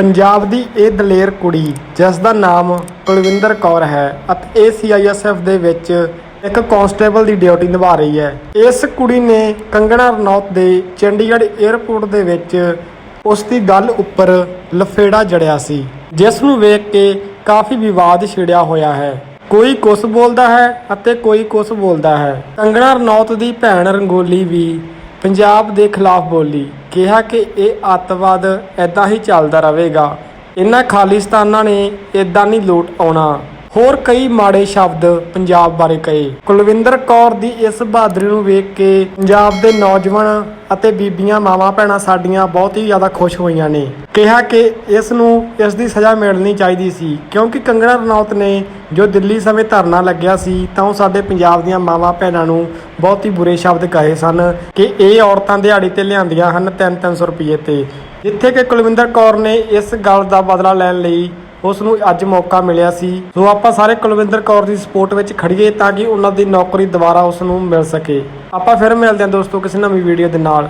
ਪੰਜਾਬ ਦੀ ਇਹ ਦਲੇਰ ਕੁੜੀ, ਜਿਸ ਦਾ ਨਾਮ ਕੁਲਵਿੰਦਰ ਕੌਰ ਹੈ ਅਤੇ ਇਹ ਸੀਆਈਐਸਐਫ ਦੇ ਵਿੱਚ ਇੱਕ ਕਾਂਸਟੇਬਲ ਦੀ ਡਿਊਟੀ ਨਿਭਾ ਰਹੀ ਹੈ। ਇਸ ਕੁੜੀ ਨੇ ਕੰਗਣਾ ਰਣੌਤ ਦੇ ਚੰਡੀਗੜ੍ਹ 에ਅਰਪੋਰਟ ਦੇ ਵਿੱਚ ਉਸ ਦੀ ਗੱਲ ਉੱਪਰ ਲਫੇੜਾ ਜੜਿਆ ਸੀ, ਜਿਸ ਨੂੰ ਵੇਖ ਕੇ ਕਾਫੀ ਵਿਵਾਦ ਛਿੜਿਆ ਹੋਇਆ ਹੈ। ਕੋਈ ਕੁਛ ਬੋਲਦਾ ਹੈ ਅਤੇ ਕੋਈ ਕੁਛ ਬੋਲਦਾ ਹੈ। ਕੰਗਣਾ ਰਣੌਤ ਦੀ ਭੈਣ ਰੰਗੋਲੀ ਵੀ ਪੰਜਾਬ ਦੇ ਖਿਲਾਫ ਬੋਲੀ। ਕਿਹਾ ਕਿ ਇਹ ਅੱਤਵਾਦ ਐਦਾਂ ਹੀ ਚੱਲਦਾ ਰਹੇਗਾ। ਇਹਨਾਂ ਖਾਲਿਸਤਾਨਾਂ ਨੇ ਐਦਾਂ ਨਹੀਂ ਲੋਟ ਆਉਣਾ। ਹੋਰ ਕਈ ਮਾੜੇ ਸ਼ਬਦ ਪੰਜਾਬ ਬਾਰੇ ਕਹੇ। ਕੁਲਵਿੰਦਰ ਕੌਰ ਦੀ ਇਸ ਬਹਾਦਰੀ ਨੂੰ ਵੇਖ ਕੇ ਪੰਜਾਬ ਦੇ ਨੌਜਵਾਨ ਅਤੇ ਬੀਬੀਆਂ ਮਾਵਾਂ ਭੈਣਾਂ ਸਾਡੀਆਂ ਬਹੁਤ ਹੀ ਜ਼ਿਆਦਾ ਖੁਸ਼ ਹੋਈਆਂ ਨੇ। ਕਿਹਾ ਕਿ ਇਸ ਨੂੰ ਇਸ ਦੀ ਸਜ਼ਾ ਮਿਲਣੀ ਚਾਹੀਦੀ ਸੀ, ਕਿਉਂਕਿ ਕੰਗਣਾ ਰਣੌਤ ਨੇ ਜੋ ਦਿੱਲੀ ਸਮੇਂ ਧਰਨਾ ਲੱਗਿਆ ਸੀ, ਤਾਂ ਉਹ ਸਾਡੇ ਪੰਜਾਬ ਦੀਆਂ ਮਾਵਾਂ ਭੈਣਾਂ ਨੂੰ ਬਹੁਤ ਹੀ ਬੁਰੇ ਸ਼ਬਦ ਕਹੇ ਸਨ ਕਿ ਇਹ ਔਰਤਾਂ ਦਿਹਾੜੀ ਤੇ ਲਿਆਂਦੀਆਂ ਹਨ 3-300 ਰੁਪਏ ਤੇ। ਜਿੱਥੇ ਕਿ ਕੁਲਵਿੰਦਰ ਕੌਰ ਨੇ ਇਸ ਗੱਲ ਦਾ ਬਦਲਾ ਲੈਣ ਲਈ ਉਸ ਨੂੰ ਅੱਜ ਮੌਕਾ ਮਿਲਿਆ ਸੀ। ਸੋ ਆਪਾਂ ਸਾਰੇ ਕੁਲਵਿੰਦਰ ਕੌਰ ਦੀ ਸਪੋਰਟ ਵਿੱਚ ਖੜੀਏ ਤਾਂ ਕਿ ਉਹਨਾਂ ਦੀ ਨੌਕਰੀ ਦੁਬਾਰਾ ਉਸ ਨੂੰ ਮਿਲ ਸਕੇ। ਆਪਾਂ ਫਿਰ ਮਿਲਦੇ ਹਾਂ ਦੋਸਤੋ ਕਿਸੇ ਨਵੀਂ ਵੀਡੀਓ ਦੇ ਨਾਲ।